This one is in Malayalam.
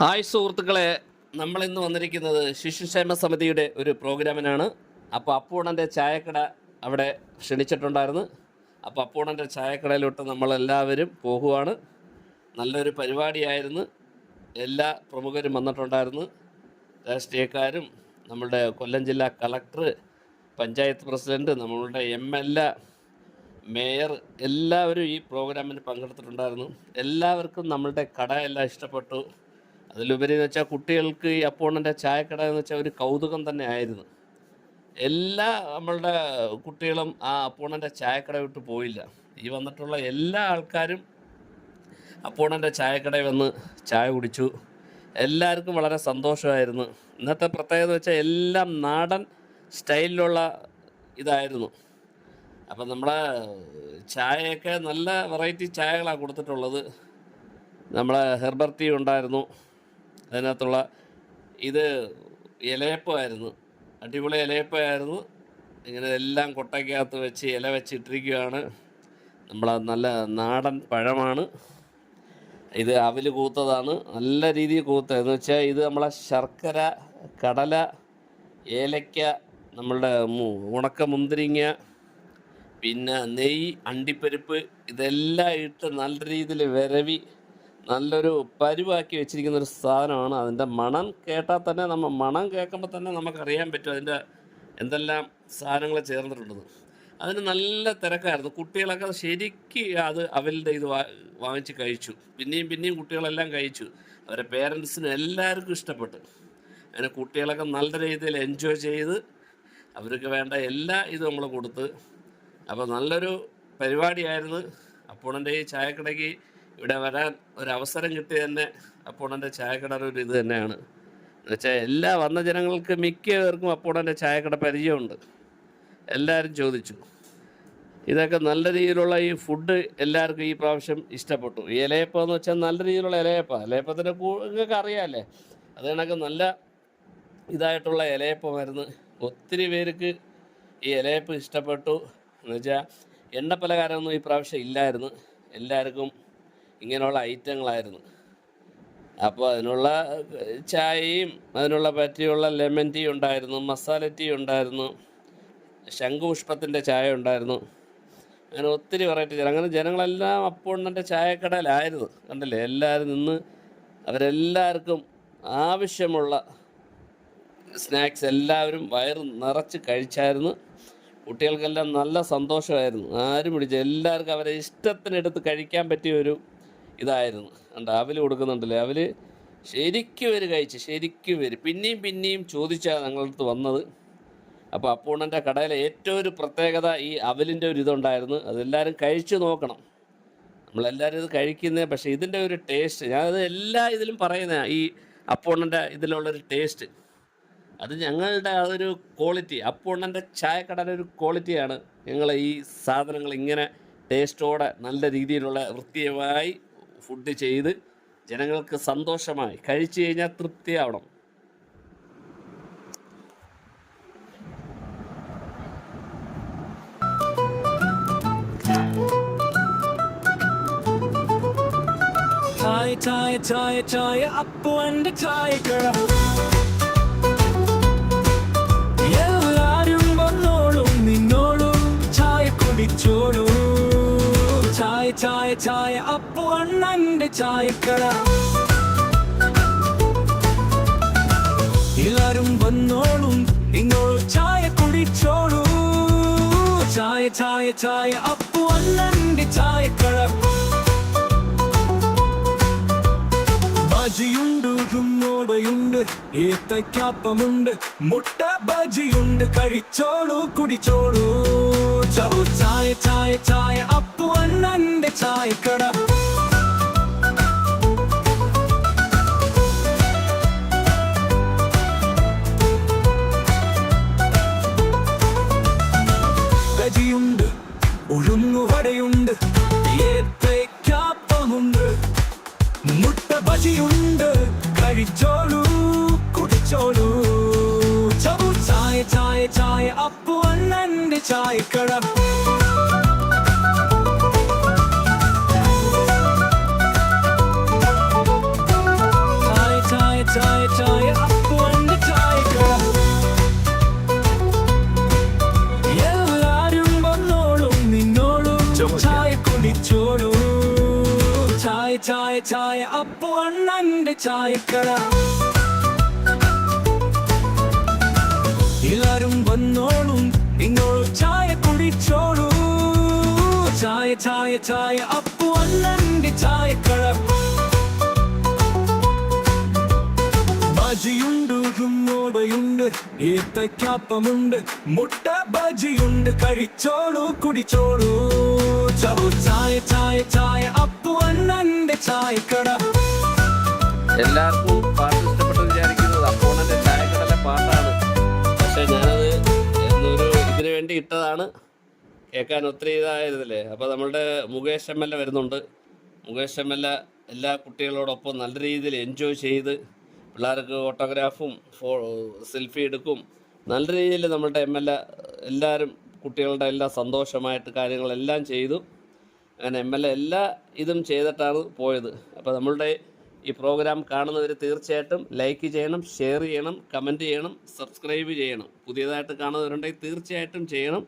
ഹായ് സുഹൃത്തുക്കളെ നമ്മൾ ഇന്ന് വന്നിരിക്കുന്നത് ശിശുക്ഷേമ സമിതിയുടെ ഒരു പ്രോഗ്രാമിനാണ്. അപ്പോൾ അപ്പൂണന്റെ ചായക്കട അവിടെ ക്ഷണിച്ചിട്ടുണ്ടായിരുന്നു. അപ്പോൾ അപ്പൂണന്റെ ചായക്കടയിലോട്ട് നമ്മളെല്ലാവരും പോകുവാണ്. നല്ലൊരു പരിപാടിയായിരുന്നു. എല്ലാ പ്രമുഖരും വന്നിട്ടുണ്ടായിരുന്നു. രാഷ്ട്രീയക്കാരും നമ്മളുടെ കൊല്ലം ജില്ലാ കളക്ടർ പഞ്ചായത്ത് പ്രസിഡന്റ് നമ്മളുടെ എം എൽ എ മേയർ എല്ലാവരും ഈ പ്രോഗ്രാമിന് പങ്കെടുത്തിട്ടുണ്ടായിരുന്നു. എല്ലാവർക്കും നമ്മളുടെ കട എല്ലാം ഇഷ്ടപ്പെട്ടു. അതിലുപരി എന്ന് വെച്ചാൽ കുട്ടികൾക്ക് ഈ അപ്പോണന്റെ ചായക്കട എന്ന് വെച്ചാൽ ഒരു കൗതുകം തന്നെ ആയിരുന്നു. എല്ലാ നമ്മളുടെ കുട്ടികളും ആ അപ്പോണന്റെ ചായക്കട വിട്ട് പോയില്ല. ഈ വന്നിട്ടുള്ള എല്ലാ ആൾക്കാരും അപ്പോണന്റെ ചായക്കടയിൽ വന്ന് ചായ കുടിച്ചു. എല്ലാവർക്കും വളരെ സന്തോഷമായിരുന്നു. ഇന്നത്തെ പ്രത്യേകത വെച്ചാൽ എല്ലാം നാടൻ സ്റ്റൈലിലുള്ള ഇതായിരുന്നു. അപ്പം നമ്മളെ ചായയൊക്കെ നല്ല വെറൈറ്റി ചായകളാണ് കൊടുത്തിട്ടുള്ളത്. നമ്മളെ ഹെർബർ ടീ ഉണ്ടായിരുന്നു. അതിനകത്തുള്ള ഇത് ഇലയപ്പമായിരുന്നു. അടിപൊളി ഇലയപ്പമായിരുന്നു. ഇങ്ങനെ എല്ലാം കൊട്ടയ്ക്കകത്ത് വെച്ച് ഇല വെച്ചിട്ടിരിക്കുകയാണ്. നമ്മൾ നല്ല നാടൻ പഴമാണ്. ഇത് അവിൽ കൂത്തതാണ്. നല്ല രീതിയിൽ കൂത്ത. എന്ന് വെച്ചാൽ ഇത് നമ്മളെ ശർക്കര കടല ഏലയ്ക്ക നമ്മളുടെ ഉണക്ക മുന്തിരിങ്ങ പിന്നെ നെയ്യ് അണ്ടിപ്പരിപ്പ് ഇതെല്ലാം ഇട്ട് നല്ല രീതിയിൽ വിരവി നല്ലൊരു പരുവാക്കി വെച്ചിരിക്കുന്ന ഒരു സാധനമാണ്. അതിന്റെ മണം കേട്ടാൽ തന്നെ നമ്മൾ മണം കേൾക്കുമ്പോൾ തന്നെ നമുക്കറിയാൻ പറ്റും അതിന്റെ എന്തെല്ലാം സാധനങ്ങൾ ചേർന്നിട്ടുണ്ടെന്ന് അതിന് നല്ല തിരക്കായിരുന്നു. കുട്ടികളൊക്കെ ശരിക്ക് അത് അവരുടെ ഇത് വാ വാങ്ങിച്ച് കഴിച്ചു. പിന്നെയും പിന്നെയും കുട്ടികളെല്ലാം കഴിച്ചു. അവരെ പേരൻസിനും എല്ലാവർക്കും ഇഷ്ടപ്പെട്ടു. അങ്ങനെ കുട്ടികളൊക്കെ നല്ല രീതിയിൽ എൻജോയ് ചെയ്ത് അവർക്ക് വേണ്ട എല്ലാ ഇതും നമ്മൾ കൊടുത്ത്. അപ്പോൾ നല്ലൊരു പരിപാടിയായിരുന്നു. അപ്പോണന്റെ ഈ ചായക്കടയ്ക്ക് ഇവിടെ വരാൻ ഒരു അവസരം കിട്ടി തന്നെ അപ്പോണന്റെ ചായക്കട ഒരു ഇത് തന്നെയാണ്. എന്നുവെച്ചാൽ എല്ലാ വന്ന ജനങ്ങൾക്ക് മിക്കവർക്കും അപ്പോണന്റെ ചായക്കട പരിചയമുണ്ട്. എല്ലാവരും ചോദിച്ചു. ഇതൊക്കെ നല്ല രീതിയിലുള്ള ഈ ഫുഡ് എല്ലാവർക്കും ഈ പ്രാവശ്യം ഇഷ്ടപ്പെട്ടു. ഈ ഇലയപ്പം എന്ന് വെച്ചാൽ നല്ല രീതിയിലുള്ള ഇലയപ്പം. ഇലയപ്പത്തിന്റെ നിങ്ങൾക്ക് അറിയാമല്ലേ അത് കണക്ക് നല്ല ഇതായിട്ടുള്ള ഇലയപ്പമായിരുന്നു ഒത്തിരി പേർക്ക് ഈ ഇലയപ്പം ഇഷ്ടപ്പെട്ടു. എന്ന് വെച്ചാൽ എണ്ണ പലഹാരമൊന്നും ഈ പ്രാവശ്യം ഇല്ലായിരുന്നു. എല്ലാവർക്കും ഇങ്ങനെയുള്ള ഐറ്റങ്ങളായിരുന്നു. അപ്പോൾ അതിനുള്ള ചായയും അതിനുള്ള പറ്റിയുള്ള ലെമൺ ടീ ഉണ്ടായിരുന്നു മസാല ടീ ഉണ്ടായിരുന്നു ശംഖുപുഷ്പത്തിന്റെ ചായ ഉണ്ടായിരുന്നു. അങ്ങനെ ഒത്തിരി വെറൈറ്റി അങ്ങനെ ജനങ്ങളെല്ലാം അപ്പോണ്ണന്റെ ചായക്കടയിലായിരുന്നു. കണ്ടില്ലേ? എല്ലാവരും നിന്ന് അവരെല്ലാവർക്കും ആവശ്യമുള്ള സ്നാക്സ് എല്ലാവരും വയറ് നിറച്ച് കഴിച്ചായിരുന്നു. കുട്ടികൾക്കെല്ലാം നല്ല സന്തോഷമായിരുന്നു. ആരും പിടിച്ച എല്ലാവർക്കും അവരെ ഇഷ്ടത്തിനെടുത്ത് കഴിക്കാൻ പറ്റിയ ഒരു ഇതായിരുന്നു. കണ്ട അവൽ കൊടുക്കുന്നുണ്ടല്ലേ. അവൽ ശരിക്കും ഒരു കഴിച്ച് ശരിക്കും വരും പിന്നെയും പിന്നെയും ചോദിച്ചാണ് ഞങ്ങളുടെ ഞങ്ങളടുത്ത് വന്നത്. അപ്പോൾ അപ്പൂണന്റെ കടയിലെ ഏറ്റവും ഒരു പ്രത്യേകത ഈ അവലിന്റെ ഒരു ഇതുണ്ടായിരുന്നു. അതെല്ലാവരും കഴിച്ചു നോക്കണം. നമ്മളെല്ലാവരും ഇത് കഴിക്കുന്നത് പക്ഷേ ഇതിന്റെ ഒരു ടേസ്റ്റ് ഞാനത് എല്ലാ ഇതിലും പറയുന്ന ഈ അപ്പൂണന്റെ ഇതിലുള്ളൊരു ടേസ്റ്റ് അത് ഞങ്ങളുടെ അതൊരു ക്വാളിറ്റി അപ്പൂണ്ണന്റെ ചായക്കടയുടെ ഒരു ക്വാളിറ്റിയാണ് ഞങ്ങൾ ഈ സാധനങ്ങൾ ഇങ്ങനെ ടേസ്റ്റോടെ നല്ല രീതിയിലുള്ള വൃത്തിയായി ഫുഡ് ചെയ്ത് ജനങ്ങൾക്ക് സന്തോഷമായി. കഴിച്ചു കഴിഞ്ഞാൽ തൃപ്തിയാവണം. എല്ലാരും വന്നോളും നിന്നോളും ചായ കുടിച്ചോളൂ. ചായ ചായ ചായ അപ്പു അണ്ണന്റെ ചായക്കട. എല്ലാരും വന്നോളും നിങ്ങൾ ചായ കുടിച്ചോളൂ. ചായ ചായ ചായ അപ്പു അണ്ണന്റെ ചായക്കട. ബജിയുണ്ട് കുന്നോടയുണ്ട് ഏത്തക്കാപ്പമുണ്ട് മുട്ട ബജിയുണ്ട് കഴിച്ചോളൂ കുടിച്ചോളൂ. ചായ ചായ ചായ അപ്പു അണ്ണന്റെ ചായക്കട. ചായക്കട. ചായ ചായ ചായ അപ്പുവന്റെ ചായക്കട. എല്ലാരും വന്നോളും നിന്നോളും ചായ കുടിച്ചോളൂ. ചായ ചായ ചായ അപ്പുവണ്ണന്റെ ചായക്കട. എല്ലാരും വന്നോളും നിങ്ങളോട് ചായ കുടിച്ചോളൂ. ചായ ചായ ചായ അപ്പു അണ്ണന്റെ ചായക്കട. ബജിയുണ്ട് മുട്ട ബജിയുണ്ട് കഴിച്ചോളൂ കുടിച്ചോളൂ. ചവു ചായ ചായ ചായ അപ്പു അണ്ണന്റെ ചായക്കട. എല്ലാവർക്കും ഇട്ടതാണ്. കേൾക്കാൻ ഒത്തിരി ഇതായിരുന്നില്ലേ? അപ്പോൾ നമ്മളുടെ മുകേഷ് എം എൽ എ വരുന്നുണ്ട്. മുകേഷ് എം എൽ എ എല്ലാ കുട്ടികളോടൊപ്പം നല്ല രീതിയിൽ എൻജോയ് ചെയ്ത് പിള്ളേർക്ക് ഓട്ടോഗ്രാഫും ഫോ സെൽഫി എടുക്കും. നല്ല രീതിയിൽ നമ്മളുടെ എം എൽ എ എല്ലാവരും കുട്ടികളുടെ എല്ലാം സന്തോഷമായിട്ട് കാര്യങ്ങളെല്ലാം ചെയ്തു. അങ്ങനെ എം എൽ എ എല്ലാ ഇതും ചെയ്തിട്ടാണ് പോയത്. അപ്പോൾ നമ്മളുടെ ഈ പ്രോഗ്രാം കാണുന്നവർ തീർച്ചയായിട്ടും ലൈക്ക് ചെയ്യണം ഷെയർ ചെയ്യണം കമന്റ് ചെയ്യണം സബ്സ്ക്രൈബ് ചെയ്യണം. പുതിയതായിട്ട് കാണുന്നവരുണ്ടെങ്കിൽ തീർച്ചയായിട്ടും ചെയ്യണം.